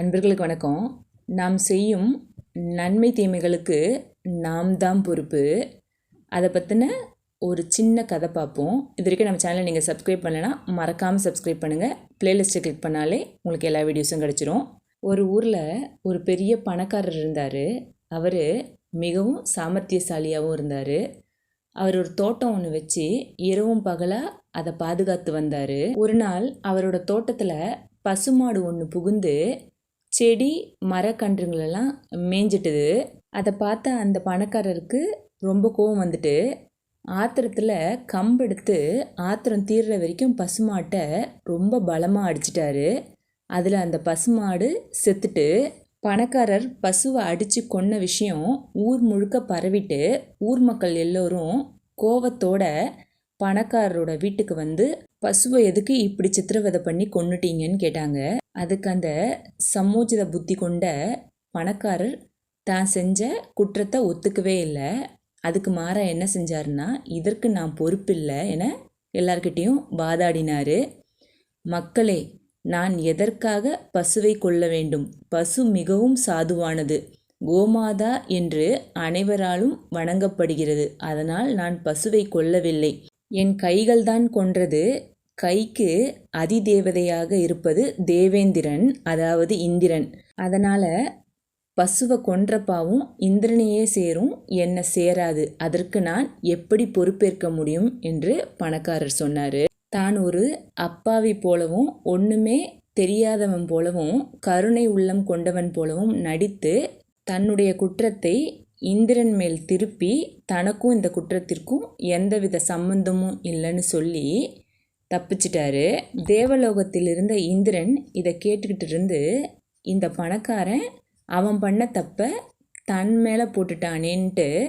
அன்பர்களுக்கு வணக்கம். நாம் செய்யும் நன்மை தீமைகளுக்கு நாம் தான் பொறுப்பு. அதை பற்றின ஒரு சின்ன கதை பார்ப்போம். இது வரைக்கும் நம்ம சேனலை நீங்கள் சப்ஸ்கிரைப் பண்ணலைன்னா மறக்காமல் சப்ஸ்கிரைப் பண்ணுங்கள் ப்ளேலிஸ்ட்டை கிளிக் பண்ணாலே உங்களுக்கு எல்லா வீடியோஸும் கிடச்சிரும். ஒரு ஊரில் ஒரு பெரிய பணக்காரர் இருந்தார். அவர் மிகவும் சாமர்த்தியசாலியாகவும் இருந்தார். அவர் ஒரு தோட்டம் ஒன்று வச்சு இரவும் பகலாக அதை பாதுகாத்து வந்தார். ஒரு நாள் அவரோட தோட்டத்தில் பசுமாடு ஒன்று புகுந்து செடி மரக்கன்றுங்களெல்லாம் மேய்ஞ்சிட்டுது அதை பார்த்த அந்த பணக்காரருக்கு ரொம்ப கோவம் வந்துட்டு ஆத்திரத்தில் கம்பெடுத்து ஆத்திரம் தீர்ற வரைக்கும் பசுமாட்டை ரொம்ப பலமாக அடிச்சிட்டாரு. அதில் அந்த பசுமாடு செத்துட்டு பணக்காரர் பசுவை அடித்து கொன்ன விஷயம் ஊர் முழுக்க பரவிட்டு ஊர் மக்கள் எல்லோரும் கோவத்தோட பணக்காரரோட வீட்டுக்கு வந்து பசுவை எதுக்கு இப்படி சித்திரவதை பண்ணி கொன்னுட்டீங்கன்னு கேட்டாங்க. அதுக்கு அந்த சமோஜித புத்தி கொண்ட பணக்காரர் தான் செஞ்ச குற்றத்தை ஒத்துக்கவே இல்லை. அதுக்கு மாற என்ன செஞ்சாருன்னா இதற்கு நான் பொறுப்பில்லை என எல்லார்கிட்டேயும் வாதாடினார். மக்களே நான் எதற்காக பசுவை கொள்ள வேண்டும்? பசு மிகவும் சாதுவானது. கோமாதா என்று அனைவராலும் வணங்கப்படுகிறது. அதனால் நான் பசுவை கொல்லவில்லை. என் கைகள்தான் கொன்றது. கைக்கு அதிதேவதையாக இருப்பது தேவேந்திரன் அதாவது இந்திரன். அதனால் பசுவை கொன்றப்பாவும் இந்திரனையே சேரும் என்ன சேராது. அதற்கு நான் எப்படி பொறுப்பேற்க முடியும்? என்று பணக்காரர் சொன்னார். தான் ஒரு அப்பாவி போலவும் ஒன்றுமே தெரியாதவன் போலவும் கருணை உள்ளம் கொண்டவன் போலவும் நடித்து தன்னுடைய குற்றத்தை இந்திரன் மேல் திருப்பி தனக்கும் இந்த குற்றத்திற்கும் எந்தவித சம்பந்தமும் இல்லைன்னு சொல்லி தப்பிச்சிட்டாரு. தேவலோகத்தில் இருந்த இந்திரன் இதை கேட்டுக்கிட்டு இருந்து இந்த பணக்காரன் அவன் பண்ண தப்ப தன் மேலே போட்டுட்டானேன்ட்டு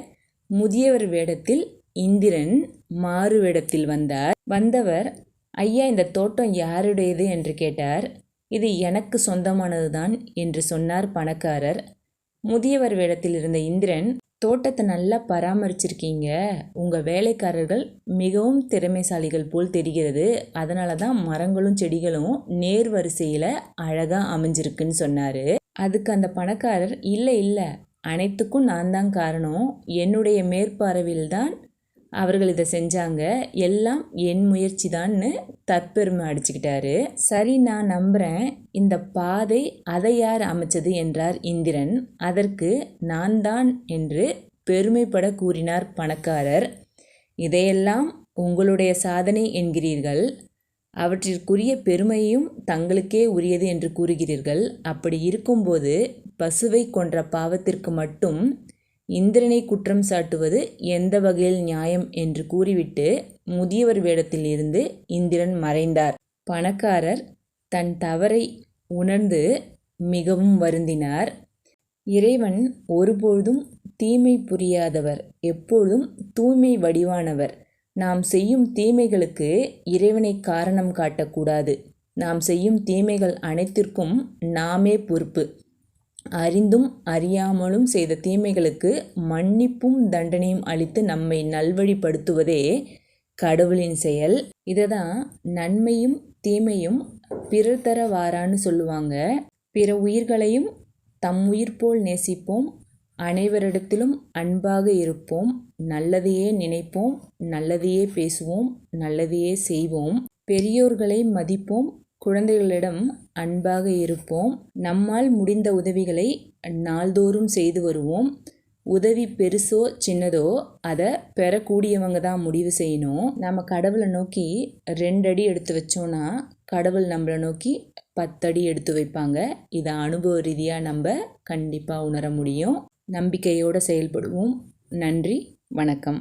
முதியவர் வேடத்தில் இந்திரன் மாறு வேடத்தில் வந்தார். வந்தவர் ஐயா இந்த தோட்டம் யாருடையது? என்று கேட்டார். இது எனக்கு சொந்தமானதுதான் என்று சொன்னார் பணக்காரர். முதியவர் வேடத்தில் இருந்த இந்திரன் தோட்டத்தை நல்லா பராமரிச்சிருக்கீங்க. உங்கள் வேலைக்காரர்கள் மிகவும் திறமைசாலிகள் போல் தெரிகிறது. அதனால தான் மரங்களும் செடிகளும் நேர் வரிசையில் அழகாக அமைஞ்சிருக்குன்னு சொன்னார். அதுக்கு அந்த பணக்காரர் இல்லை இல்லை. அனைத்துக்கும் நான் தான் காரணம். என்னுடைய மேற்பார்வையில் தான் அவர்கள் இதை செஞ்சாங்க. எல்லாம் என் முயற்சி தான்னு தற்பெருமை அடிச்சுக்கிட்டாரு. சரி நான் நம்புகிறேன் இந்த பாதை அதை யார் அமைச்சது என்றார் இந்திரன். அதற்கு நான் தான் என்று பெருமைப்பட கூறினார் பணக்காரர். இதையெல்லாம் உங்களுடைய சாதனை என்கிறீர்கள். அவற்றிற்குரிய பெருமையும் தங்களுக்கே உரியது என்று கூறுகிறீர்கள். அப்படி இருக்கும்போது பசுவை கொன்ற பாவத்திற்கு மட்டும் இந்திரனை குற்றம் சாட்டுவது எந்த வகையில் நியாயம் என்று கூறிவிட்டு முதியவர் வேடத்தில் இருந்து இந்திரன் மறைந்தார். பணக்காரர் தன் தவறை உணர்ந்து மிகவும் வருந்தினார். இறைவன் ஒருபொழுதும் தீமை புரியாதவர் எப்பொழுதும் தூய்மை வடிவானவர். நாம் செய்யும் தீமைகளுக்கு இறைவனை காரணம் காட்டக்கூடாது. நாம் செய்யும் தீமைகள் அனைத்திற்கும் நாமே பொறுப்பு. அறிந்தும் அறியாமலும் செய்த தீமைகளுக்கு மன்னிப்பும் தண்டனையும் அளித்து நம்மை நல்வழிப்படுத்துவதே கடவுளின் செயல். இதை தான் நன்மையும் தீமையும் பிறர் தர வாரான்னு சொல்லுவாங்க. பிற உயிர்களையும் தம் உயிர் போல் நேசிப்போம். அனைவரிடத்திலும் அன்பாக இருப்போம். நல்லதையே நினைப்போம். நல்லதையே பேசுவோம். நல்லதையே செய்வோம். பெரியோர்களை மதிப்போம். குழந்தைகளிடம் அன்பாக இருப்போம். நம்மால் முடிந்த உதவிகளை நாள்தோறும் செய்து வருவோம். உதவி பெருசோ சின்னதோ அதை பெறக்கூடியவங்க தான் முடிவு செய்யணும். நம்ம கடவுளை நோக்கி ரெண்டு அடி எடுத்து வச்சோன்னா கடவுள் நம்மளை நோக்கி பத்தடி எடுத்து வைப்பாங்க. இதை அனுபவ ரீதியாக நம்ம கண்டிப்பாக உணர முடியும். நம்பிக்கையோடு செயல்படுவோம். நன்றி வணக்கம்.